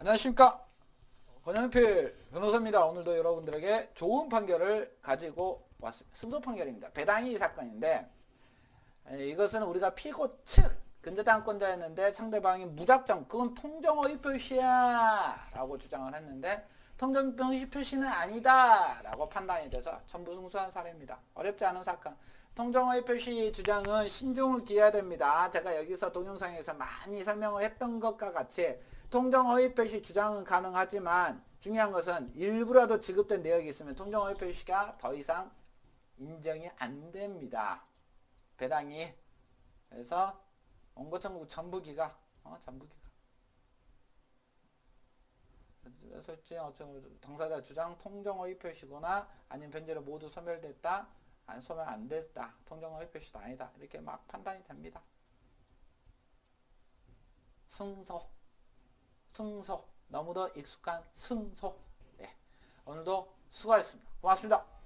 안녕하십니까 권영필 변호사입니다. 오늘도 여러분들에게 좋은 판결을 가지고 왔습니다. 승소 판결입니다. 배당이 사건인데 에, 이것은 우리가 피고 측 근저당권자였는데 상대방이 무작정 그건 통정허위 표시야 라고 주장을 했는데 통정허위 표시는 아니다 라고 판단이 돼서 전부 승소한 사례입니다. 어렵지 않은 사건. 통정허위 표시 주장은 신중을 기해야 됩니다. 제가 여기서 동영상에서 많이 설명을 했던 것과 같이 통정허위 표시 주장은 가능하지만 중요한 것은 일부라도 지급된 내역이 있으면 통정허위 표시가 더 이상 인정이 안 됩니다. 배당이 그래서 원고청구 전부기가 어 전부기가 설지 어쩌고 당사자 주장 통정허위 표시거나 아니면 변제로 모두 소멸됐다 안 소멸 안 됐다 통정허위 표시도 아니다 이렇게 막 판단이 됩니다. 승소 승소 너무도 익숙한 승소 네. 오늘도 수고하셨습니다. 고맙습니다.